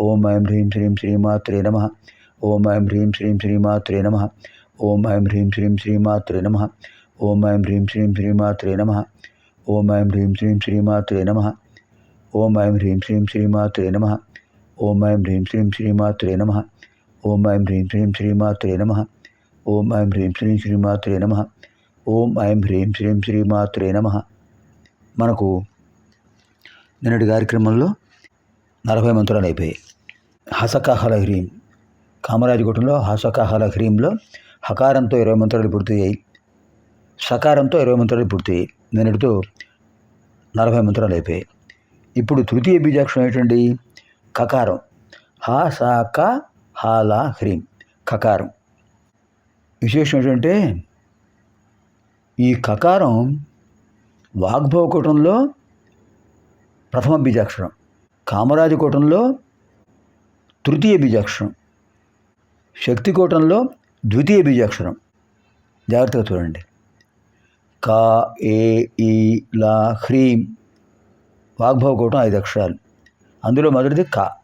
ఓం ఐం హ్రీం శ్రీం శ్రీమాత్రే నమ ఓం ఐం హ్రీం శ్రీం శ్రీమాత్రే నమ ఓం ఐం హ్రీం శ్రీం శ్రీమాత్రే నమ ఓం ఐం హ్రీం శ్రీం శ్రీమాత్రే నమ ఓం ఐం హ్రీం శ్రీం శ్రీమాత్రే నమ ఓం ఐం హ్రీం శ్రీం శ్రీమాత్రే నమ ఓం ఐం హ్రీం శ్రీం శ్రీమాత్రే నమ ఓం ఐం హ్రీం శ్రీం శ్రీమాత్రే నమ ఓం ఐం హ్రీం శ్రీం శ్రీమాత్రే నమ ఓం ఐం హ్రీం శ్రీం శ్రీమాత్రే నమ మనకు నిన్నటి కార్యక్రమంలో నలభై మంత్రాలు అయిపోయాయి హసకాహల హ్రీం. కామరాజగుట్టంలో హసకాహల హ్రీంలో హకారంతో ఇరవై మంత్రాలు పూర్తయ్యాయి. సకారంతో ఇరవై మంత్రాలు పూర్తయ్యాయి. నిన్నటితో నలభై మంత్రాలు అయిపోయాయి. ఇప్పుడు తృతీయ బీజాక్షరం ఏంటండి? కకారం. హ స క హాల హ్రీం. కకారం. విశేషం ఏంటంటే ఈ కకారం వాగ్భవకూటంలో ప్రథమ బీజాక్షరం. కామరాజకూటంలో తృతీయ బీజాక్షరం. శక్తికూటంలో ద్వితీయ బీజాక్షరం. జాగ్రత్తగా చూడండి. కా ఏ ఈ లా హ్రీం. వాగ్భవకూటం ఐదు అక్షరాలు. అందులో మొదటిది కా.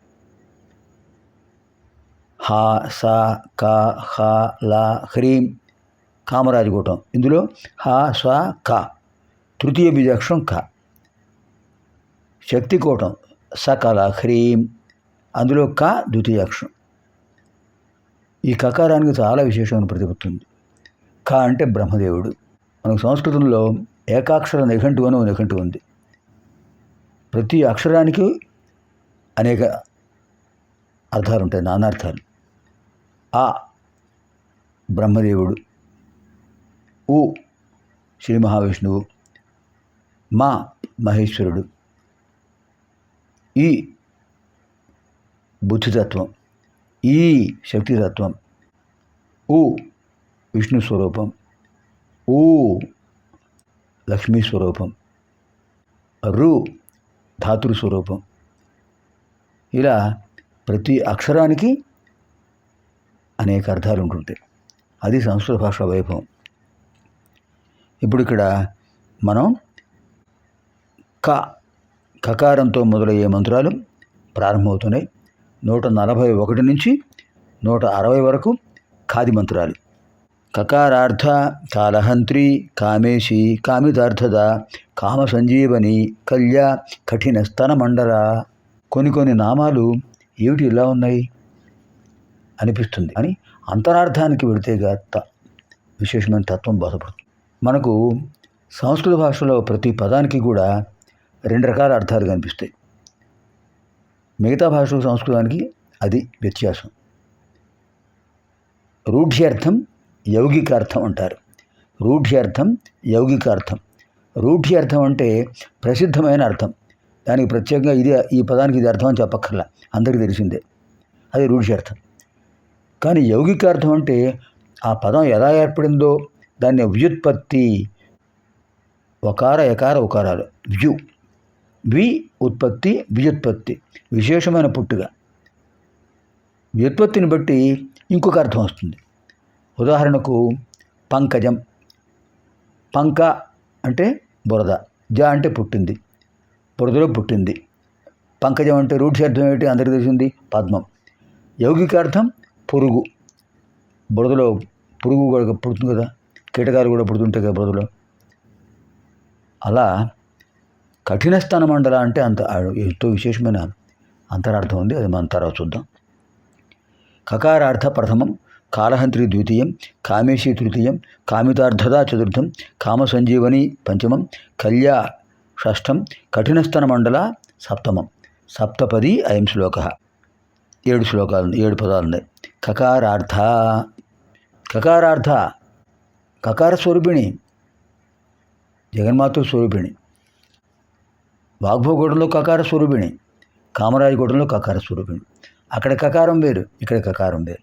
హ స క హ ల హ్రీం. కామరాజకూటం. ఇందులో హ స్వ క. తృతీయ బీజాక్షరం క. శక్తికూటం. సకల హ్రీం. అందులో క ద్వితీయాక్షరం ఈ కకారానికి చాలా విశేషమైన ప్రతిపత్తి ఉంది క అంటే బ్రహ్మదేవుడు. మనకు సంస్కృతంలో ఏకాక్షర నిఘంటు అని నిఘంటు ఉంది. ప్రతి అక్షరానికి అనేక అర్థాలు ఉంటాయి నానార్థాలు. ఆ బ్రహ్మదేవుడు. ఉ శ్రీ మహావిష్ణువు. మా మహేశ్వరుడు. ఈ బుద్ధితత్వం ఈ శక్తితత్వం ఊ విష్ణు స్వరూపం ఊ లక్ష్మీ స్వరూపం రు ధాతృ స్వరూపం. ఇలా ప్రతి అక్షరానికి అనేక అర్థాలు ఉంటుంటాయి. అది సంస్కృత భాష వైభవం. ఇప్పుడు ఇక్కడ మనం క కకారంతో మొదలయ్యే మంత్రాలు ప్రారంభమవుతున్నాయి. నూట నలభై ఒకటి నుంచి నూట అరవై వరకు ఖాది మంత్రాలు కకారార్థ కాలహంత్రి కామేశి కామితార్థద కామ సంజీవని కళ్య కఠిన స్తన మండల కొన్ని కొన్ని నామాలు ఏమిటి ఇలా ఉన్నాయి? అనిపిస్తుంది. అని అంతరార్థానికి వెళితే త విశేషమైన తత్వం బోధపడుతుంది. మనకు సంస్కృత భాషలో ప్రతి పదానికి కూడా రెండు రకాల అర్థాలు కనిపిస్తాయి. మిగతా భాషకు సంస్కృతానికి అది వ్యత్యాసం. రూఢ్యర్థం యౌగికార్థం అంటారు. రూఢ్యర్థం యౌగికార్థం. రూఢ్యర్థం అంటే ప్రసిద్ధమైన అర్థం. దానికి ప్రత్యేకంగా ఇది ఈ పదానికి ఇది అర్థం అని చెప్పక్కర్లా. అందరికీ తెలిసిందే. అది రూఢ్యర్థం. కానీ యౌగికార్థం అంటే ఆ పదం ఎలా ఏర్పడిందో దాన్ని వ్యుత్పత్తి ఒకార ఎకార ఉకారాలు. వ్యూ. వి ఉత్పత్తి వ్యుత్పత్తి విశేషమైన పుట్టుక. వ్యుత్పత్తిని బట్టి ఇంకొక అర్థం వస్తుంది. ఉదాహరణకు పంకజం. పంక అంటే బురద. జ అంటే పుట్టింది. బురదలో పుట్టింది. పంకజం అంటే రూఢి అర్థం ఏమిటి? అందరికీ తెలిసింది పద్మం. యౌగికార్థం పురుగు. బురదలో పురుగు కూడా పుడుతుంది కదా. కీటకాలు కూడా పుడుతుంటాయి కదా బురదలో. అలా కఠిన మండల అంటే అంత ఎంతో విశేషమైన అంతరార్థం ఉంది. అది మనం తర్వాత చూద్దాం. కకారార్థ ప్రథమం కాలహంత్రి ద్వితీయం కామేశీ తృతీయం కామితార్థద చతుర్థం కామ సంజీవని పంచమం కళ్యా షష్టం కఠినస్థన మండల సప్తమం. సప్తపది అయం శ్లోక. ఏడు శ్లోకాలు ఏడు పదాలు ఉన్నాయి. కకారార్థ. కకారార్థ కకార స్వరూపిణి జగన్మాత స్వరూపిణి. వాగ్భోగూడంలో కకార స్వరూపిణి కామరాజగూడలో కకార స్వరూపిణి. అక్కడ కకారం వేరు ఇక్కడ కకారం వేరు.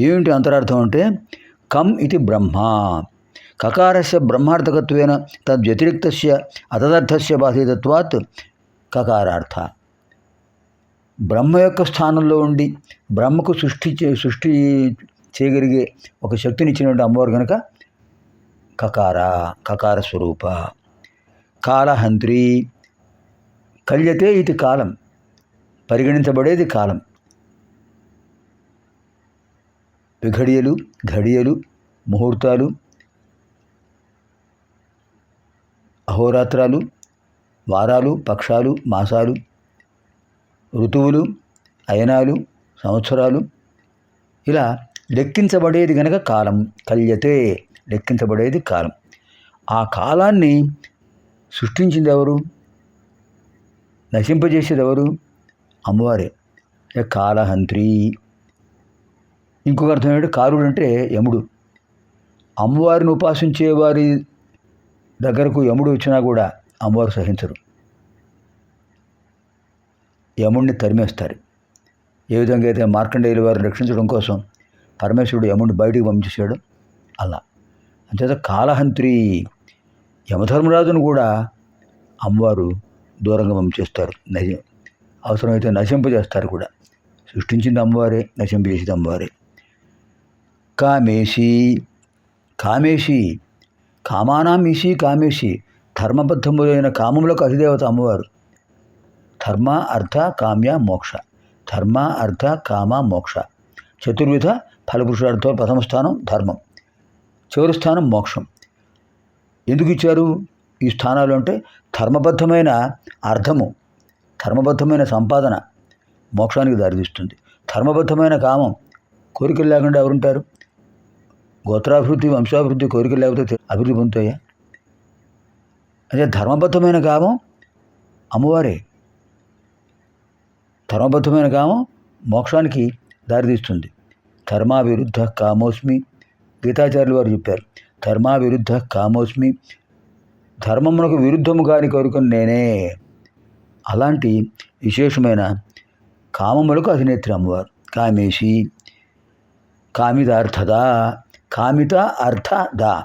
ఏమిటి అంతరార్థం అంటే కం ఇది బ్రహ్మ. కకారస్య బ్రహ్మార్థకత్వేన తద్వ్యతిరిక్తస్య అతదర్థస్య బాధితత్వాత్ కకారార్థ. బ్రహ్మ యొక్క స్థానంలో ఉండి బ్రహ్మకు సృష్టి సృష్టి చేయగలిగే ఒక శక్తినిచ్చినటువంటి అమ్మవారు కనుక కకార కకార స్వరూప. కాలహంత్రి. కల్యతే ఇది కాలం పరిగణించబడేది కాలం. విఘడియలు ఘడియలు ముహూర్తాలు అహోరాత్రాలు వారాలు పక్షాలు మాసాలు ఋతువులు అయనాలు సంవత్సరాలు. ఇలా లెక్కించబడేది గనక కాలం కల్యతే లెక్కించబడేది కాలం. ఆ కాలాన్ని సృష్టించింది ఎవరు నశింపజేసేది ఎవరు అమ్మవారే. ఇక కాలహంత్రి ఇంకొక అర్థం ఏంటంటే కారుడు అంటే యముడు. అమ్మవారిని ఉపాసించే వారి దగ్గరకు యముడు వచ్చినా కూడా అమ్మవారు సహించరు. యముడిని తరిమేస్తారు. ఏ విధంగా అయితే మార్కండేయుల వారిని రక్షించడం కోసం పరమేశ్వరుడు యముడిని బయటికి పంపించేశాడు అలా. అంతేత కాలహంత్రి యమధర్మరాజును కూడా అమ్మవారు దూరంగా పంపించేస్తారు నశి అవసరమైతే నశింపజేస్తారు కూడా. సృష్టించింది అమ్మవారే నశింపజేసింది అమ్మవారే. కామేషి కామేషి కామానామీషి కామేశి కామేషి ధర్మబద్ధములైన కామములకు అధిదేవత అమ్మవారు. ధర్మ అర్థ కామ్య మోక్ష. ధర్మ అర్థ కామ మోక్ష. చతుర్విధ ఫలపురుషార్థ ప్రథమ స్థానం ధర్మం. చివరి స్థానం మోక్షం. ఎందుకు ఇచ్చారు? ఈ స్థానాలు అంటే ధర్మబద్ధమైన అర్థము ధర్మబద్ధమైన సంపాదన మోక్షానికి దారితీస్తుంది. ధర్మబద్ధమైన కామం కోరికలు లేకుండా ఎవరుంటారు? గోత్రాభివృద్ధి వంశాభివృద్ధి కోరికలు లేకపోతే అభివృద్ధి పొందుతాయా? అదే ధర్మబద్ధమైన కామం అమ్మవారే. ధర్మబద్ధమైన కామం మోక్షానికి దారితీస్తుంది. ధర్మాభివృద్ధ కామోస్మి గీతాచార్యులు వారు చెప్పారు ధర్మావిరుద్ధ కామోస్మి. ధర్మమునకు విరుద్ధము కాని కోరుకుని నేనే. అలాంటి విశేషమైన కామములకు అధినేత్రి అమ్మవారు. కామేషి కామితార్థదా కామిత అర్థ దా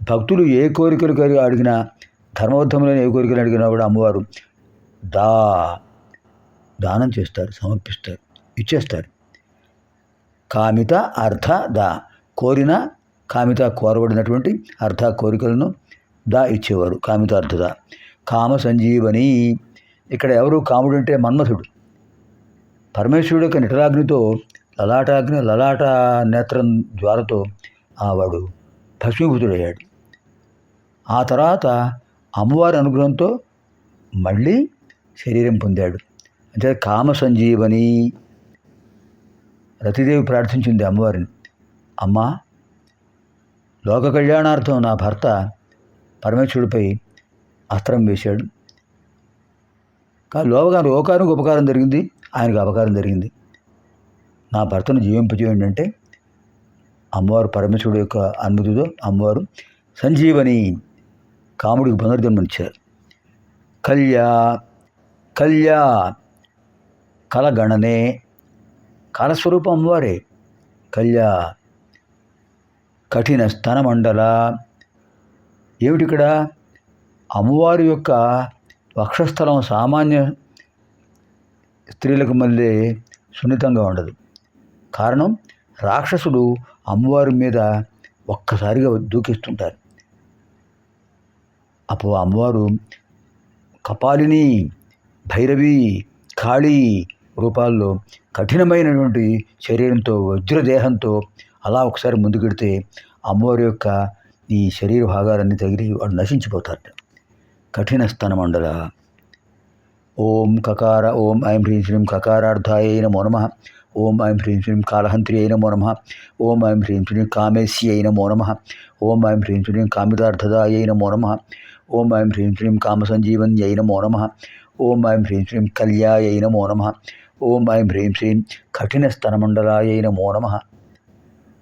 భక్తులు ఏ కోరికలు కలిగి అడిగినా ధర్మబద్ధములైన ఏ కోరికలు అడిగినా కూడా అమ్మవారు దా దానం చేస్తారు సమర్పిస్తారు ఇచ్చేస్తారు. కామిత అర్థ దా కోరిన కామిత కోరబడినటువంటి అర్థ కోరికలను దా ఇచ్చేవారు. కామిత అర్థద కామ సంజీవని ఇక్కడ ఎవరు కాముడు అంటే మన్మథుడు. పరమేశ్వరుడు యొక్క నిటలాగ్నితో లలాటాగ్ని లలాట నేత్రం ద్వారతో ఆ వాడు భస్మీభూతుడయ్యాడు. ఆ తర్వాత అమ్మవారి అనుగ్రహంతో మళ్ళీ శరీరం పొందాడు. అంటే కామ సంజీవని రతిదేవి ప్రార్థించింది అమ్మవారిని. అమ్మా లోక కళ్యాణార్థం నా భర్త పరమేశ్వరుడిపై అస్త్రం వేశాడు. కానీ లోగా లోకానికి ఉపకారం జరిగింది ఆయనకు అపకారం జరిగింది. నా భర్తను జీవింపజేయండి అంటే అమ్మవారు పరమేశ్వరుడు యొక్క అనుమతితో అమ్మవారు సంజీవని కాముడికి పునర్జన్మనిచ్చారు కళ్యా కళ్యా కలగణనే కలస్వరూపం అమ్మవారే. కళ్యా కఠిన స్తనమండల ఏమిటి ఇక్కడ అమ్మవారి యొక్క వక్షస్థలం సామాన్య స్త్రీలకు మళ్ళీ సున్నితంగా ఉండదు. కారణం రాక్షసుడు అమ్మవారి మీద ఒక్కసారిగా దూకిస్తుంటారు. అప్పుడు అమ్మవారు కపాలిని భైరవి కాళీ రూపాల్లో కఠినమైనటువంటి శరీరంతో వజ్రదేహంతో అలా ఒకసారి ముందుకెడితే అమ్మవారి యొక్క ఈ శరీర భాగాలన్నీ తగిలి వాడు నశించిపోతారు కఠిన స్తనమండల ఓం కకార ఓం ఐం హ్రీం శ్రీం కకారార్థాయ నమో నమ. ఓం ఐం హ్రీం శ్రీం కాళహంత్రి అయిన మో నమ. ఓం ఐం హ్రీం శ్రీం కామేశి అయిన మో నమ. ఓం ఐం హ్రీం శ్రీం కామితార్థదాయ నమో నమ. ఓం ఐం హ్రీం శ్రీం కామసంజీవన్యై నమో నమ. ఓం ఐం హ్రీం శ్రీం కళ్యాయ నమో నమ. ఓం ఐం హ్రీం శ్రీం కఠినస్తనమండలాయ నమో నమ.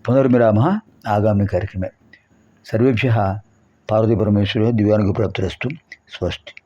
పునర్మిరామ ఆగామి కార్యక్రమే. సర్వేభ్య పార్వతీ పరమేశ్వర దివ్యానుగ్రహప్రాప్తిరస్తు స్వస్తి.